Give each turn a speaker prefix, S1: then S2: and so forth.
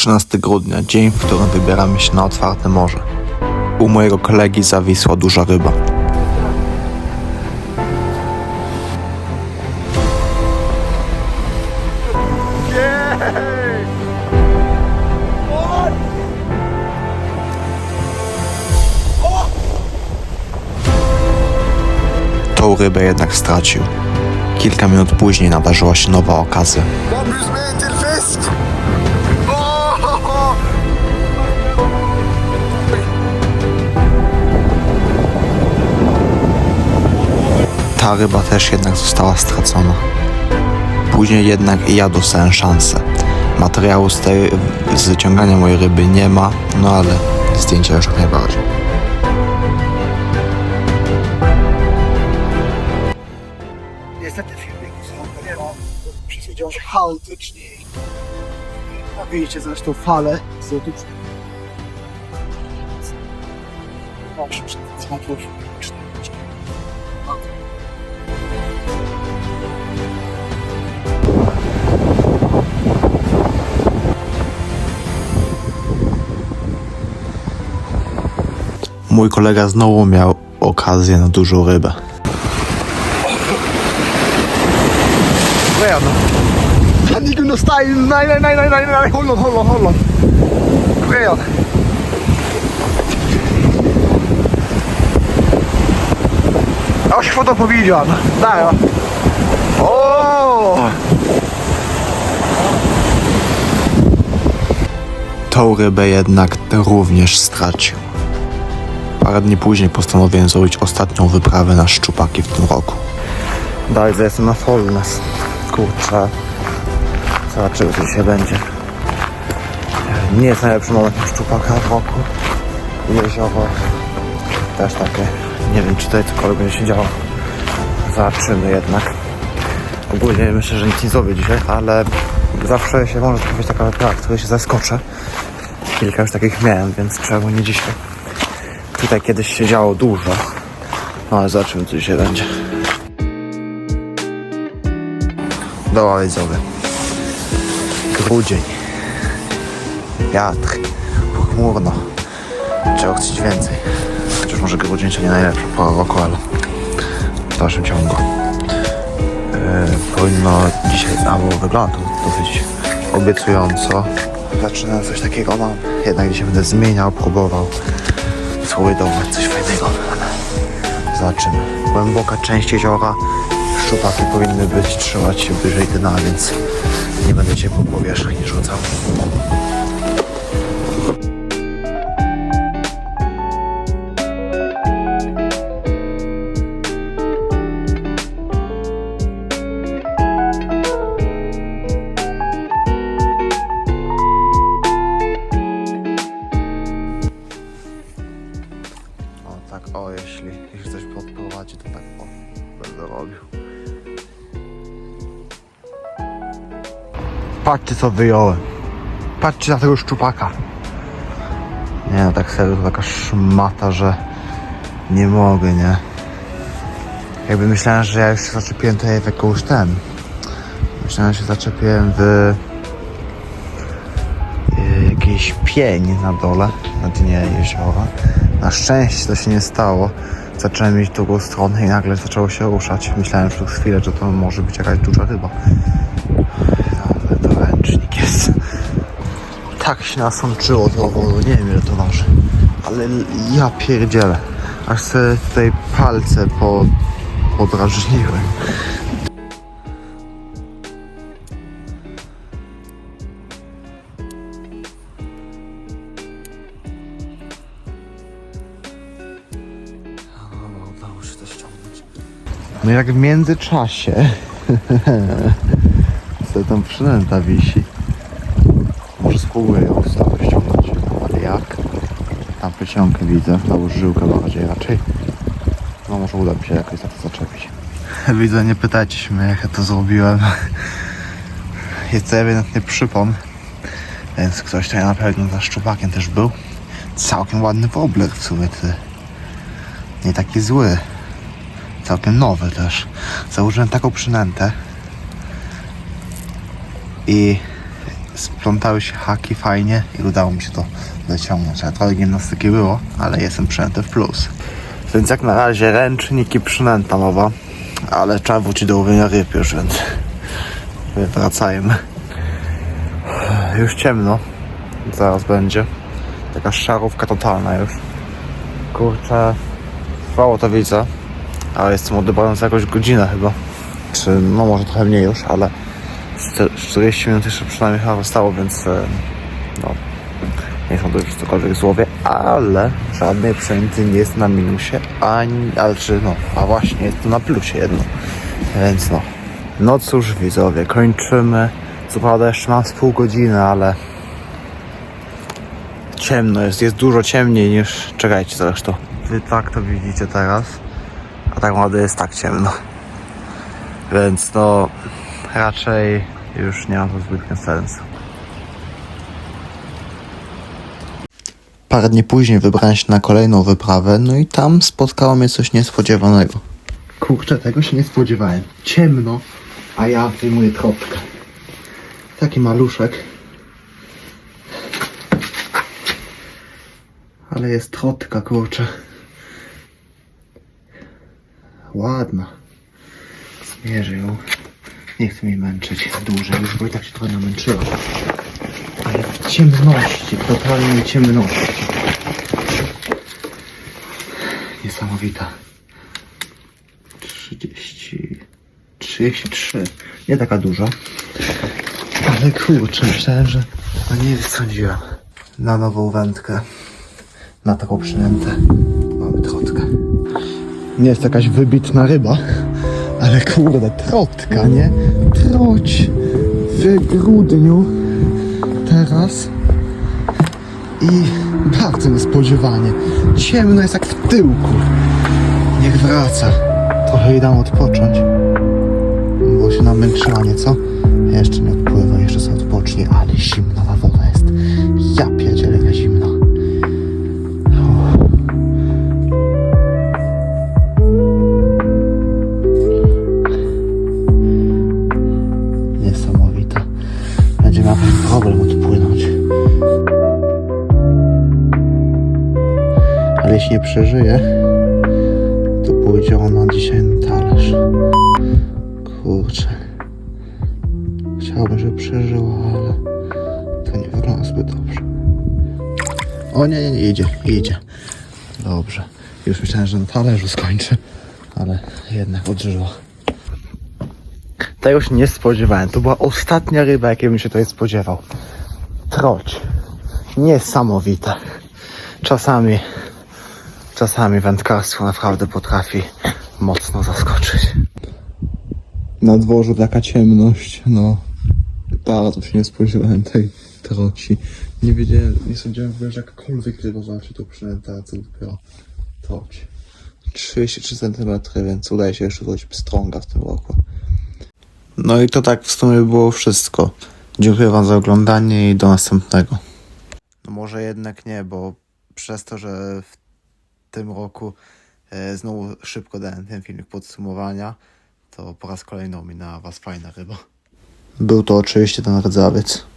S1: 13 grudnia, dzień, w którym wybieramy się na otwarte morze. U mojego kolegi zawisła duża ryba. Tą rybę jednak stracił. Kilka minut później nadarzyła się nowa okazja. Ta ryba też jednak została stracona. Później jednak i ja dostałem szansę. Materiału z, tej, z wyciągania mojej ryby nie ma, no ale zdjęcia już jak najbardziej.
S2: Niestety filmik nie ma, musi działać chaotycznie. A widzicie zresztą fale są tu. Proszę, zobaczył
S1: Mój kolega znowu miał okazję na dużą rybę.
S2: Han gick under stegen. Nej, nej, nej, nej, nej, nej. Hold on, hold on, hold on. Igen. Ja på videon. Där ja. Åh!
S1: Tą rybę jednak również stracił. Parę dni później postanowiłem zrobić ostatnią wyprawę na szczupaki w tym roku. Dalej, jestem na Follnes. Kurczę. Zobaczymy, co dzisiaj będzie. Nie jest najlepszy moment na szczupaka w roku. Jezioro też takie. Nie wiem, czy tutaj cokolwiek będzie się działo. Zobaczymy jednak. Ogólnie myślę, że nic nie zrobię dzisiaj, ale zawsze się może trafić taka wyprawa, której się zaskoczę. Kilka już takich miałem, więc czemu nie dzisiaj. Tutaj kiedyś się działo dużo. No ale zobaczymy, co dzisiaj będzie. Dobra, widzowie. Grudzień. Wiatr. Pochmurno. Czego chcieć więcej? Chociaż może grudzień to nie najlepsza pora roku, ale w dalszym ciągu. Yy, powinno dzisiaj albo wygląda to dosyć obiecująco. Zaczynam coś takiego mam. Jednak dzisiaj będę zmieniał, próbował złowidować coś fajnego. Zobaczymy. Głęboka część jeziora. Szczupaki powinny być, trzymać się wyżej dna, więc nie będę cię po powierzchni rzucał. O jeśli, jeśli coś podprowadzi, to tak o, będę robił. Patrzcie co wyjąłem. Patrzcie na tego szczupaka. Nie no, tak serio, to taka szmata, że nie mogę, nie? Jakby myślałem, że ja już się zaczepiłem tutaj w jakąś ten. Myślałem, że się zaczepiłem w y, jakiejś pień na dole, na dnie jeziora. Na szczęście to się nie stało. Zacząłem w drugą stronę i nagle zaczęło się ruszać. Myślałem przez chwilę, że to może być jakaś duża ryba. Ale to ręcznik jest. Tak się nasączyło to owocu, nie wiem ile to waży. Ale ja pierdzielę. Aż sobie tutaj palce po, podrażniłem. No jak w międzyczasie co tam przynęta wisi. Może spróbuję ją sobie ściągnąć. Ale jak? Tam plecionkę widzę, tą żyłkę bardziej raczej. No może uda mi się jakoś za to zaczepić. Widzę, nie pytajcie mnie jak ja to zrobiłem. Jest to ewidentnie przypon. Więc ktoś tutaj na pewno za szczupakiem też był. Całkiem ładny wobler w sumie ty. Nie taki zły. Całkiem nowy też. Założyłem taką przynętę. I splątały się haki fajnie i udało mi się to wyciągnąć. Ale trochę gimnastyki było, ale jestem przynęty w plus. Więc jak na razie ręcznik i przynęta mowa, ale trzeba wrócić do łowienia ryb już, więc wracajmy. Już ciemno, zaraz będzie. Taka szarówka totalna już. Kurczę, trwało to widzę, ale jestem odebrany jakąś godzinę chyba. Czy no może trochę mniej już, ale 40 minut jeszcze przynajmniej chyba zostało, więc e, no nie są to już cokolwiek złowie, ale żadnej przynęty nie jest na minusie, ani, ale czy no, a właśnie jest to na plusie jedno, więc no. No cóż widzowie, kończymy. Co prawda jeszcze mam z pół godziny, ale ciemno jest, jest dużo ciemniej niż, czekajcie zresztą. Wy tak to widzicie teraz, tak naprawdę jest tak ciemno. Więc no, raczej już nie ma to zbytnio sensu. Parę dni później wybrałem się na kolejną wyprawę, no i tam spotkało mnie coś niespodziewanego. Kurczę, tego się nie spodziewałem. Ciemno, a ja wyjmuję tropkę. Taki maluszek. Ale jest trotka, kurczę. Ładna. Zmierzę ją. Nie chcę mi męczyć dłużej, już bo i tak się trochę namęczyła. Ale w ciemności, w totalnej ciemności. Niesamowita. 30... 33. Nie taka duża. Ale kurczę, myślałem, że... No nie sądziłem. Na nową wędkę. Na taką przynętę. Nie jest jakaś wybitna ryba, ale kurde, trotka, nie? Troć w grudniu teraz i bardzo niespodziewanie. Ciemno jest jak w tyłku. Niech wraca. Trochę dam odpocząć. Bo się namęczyła nieco. Jeszcze nie odpływa, jeszcze sobie odpocznie, ale zimna Nie przeżyje, to pójdzie ona dzisiaj na talerz. Kurczę. Chciałbym, żeby przeżyła, ale to nie wygląda zbyt dobrze. O nie, nie, nie, idzie, idzie. Dobrze. Już myślałem, że na talerzu skończy, ale jednak odżyła. Tego się nie spodziewałem. To była ostatnia ryba, jakiej bym się tutaj spodziewał. Troć. Niesamowite. Czasami, czasami wędkarstwo naprawdę potrafi mocno zaskoczyć. Na dworzu taka ciemność, no. Bardzo się nie spodziewałem tej troci. Nie wiedziałem, nie sądziłem w ogóle, że jakakolwiek ryba walczy tą przynętę, a co dopiero troć. 33 cm, więc udaje się jeszcze złowić pstrąga w tym roku. No i to tak w sumie było wszystko. Dziękuję Wam za oglądanie i do następnego. No może jednak nie, bo przez to, że w tym roku e, znowu szybko dałem ten filmik podsumowania, to po raz kolejny ominęła Was fajna ryba. Był to oczywiście ten rdzawiec.